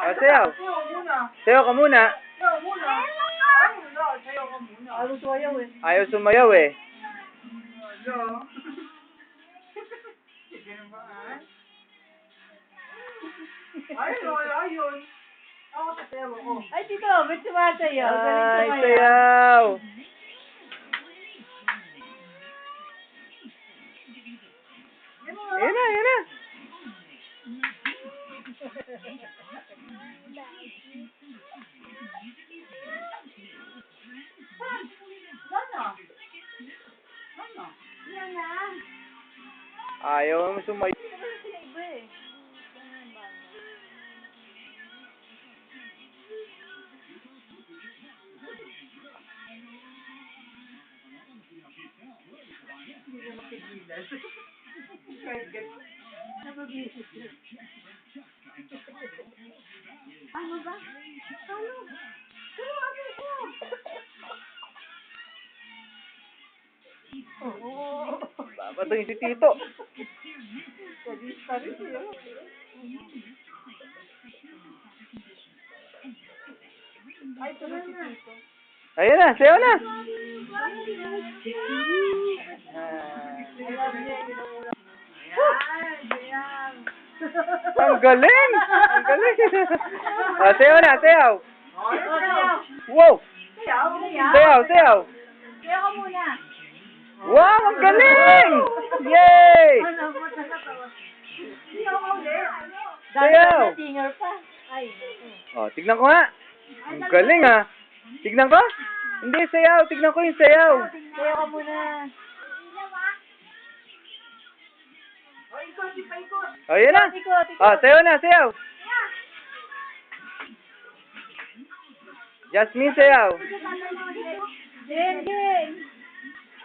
O, sayaw. Sayaw muna. Sayaw ka muna. Sayaw muna. Ay, wala. Sayaw ka muna. Ayaw sumayaw eh. Ayaw sumayaw eh. Sige na ba, ah? Ayun, ayun. Ako sasayaw ako. Ay, tito, ba't sumasayaw? Ay, sayaw. Ayan na, ayan na. Ayaw mo ganun. Ano ba? Ano? Tumabi ko. Oo. Babatuin si Tito. Ay, tuloy si Tito. Ayan na, sayaw na. Ang galing! Ang galing! o, sayaw na, sayaw. Wow! Sayaw, sayaw. Sayaw ka muna. Wow, ang galing! Yay! Sayaw. Sayaw. Na singer pa. Ay. O, tignan ko nga. Ang galing ah. Tignan ko? Hindi, sayaw. Tignan ko yung sayaw. Sayaw ka muna. Oh, ikot, di pa ikot. O, yan na.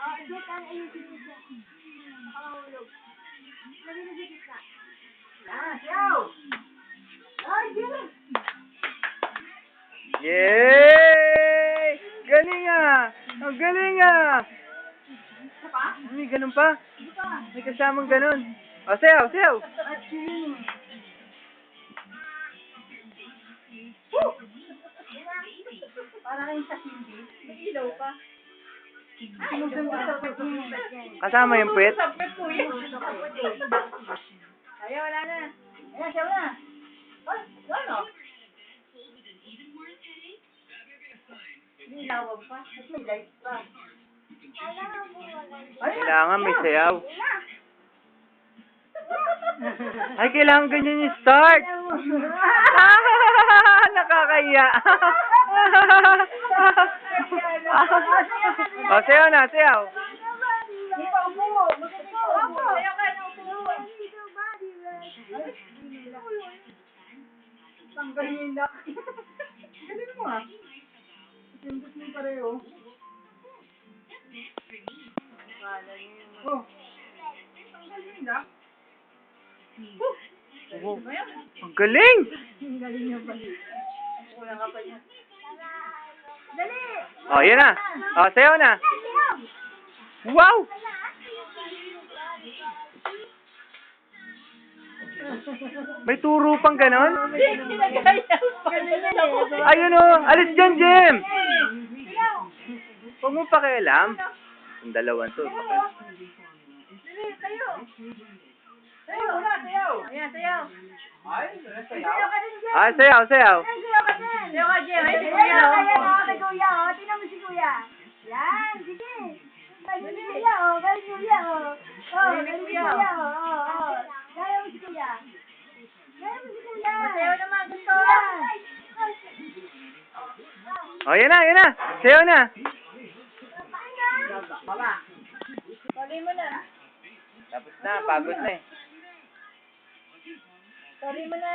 Ikot, ikot. O, sayaw na, sayaw. Jasmine, sayaw. Jen, Jen. Ah, sayaw. Ay, yun. Yay! Galing ah! Ang galing ah! May ganun pa? May kasamang ganun. O, sayaw, sayaw. Para kayong sa hindi. May ilaw pa. Kasama yung yun. Ayaw, wala na. Ayan, sayaw na. Ay, ano? Kailangan may sayaw. Ay, kailangan ganyan yung start. Nakakaya. o, sayaw na, sayaw. Sayaw na na. Galing mo ah. Sindot mo pareho. Oh. Tanggalin na. Oh, ang galing! Kulang ka pa niya. O, yan na. O, sayaw na. Wow! May turo pang ganon? Ayun o, alis dyan, Jem! Huwag mo pakialam. Yung dalawan to. pakialam. Sayaw na, sayaw. Ayan, sayaw. Ay, wala sayaw. Sayaw ka din, Jen. Ah, sayaw, sayaw. Sayaw ka din. Sayaw ka, Jen. Ay, si Ayan, Kuya. ayan, oh, kay Kuya, oh. Kuya. Yan, sige. Galing Kuya, oh. Galing Kuya, oh. Oh, galing Kuya, oh. Oh, oh. Galing mo si Kuya. Galing mo si Kuya. Sayaw naman, gusto. O, yan na, yan na. Sayaw na. Baba. Tuloy mo na. Tapos na, pagod na eh. Tuloy mo na.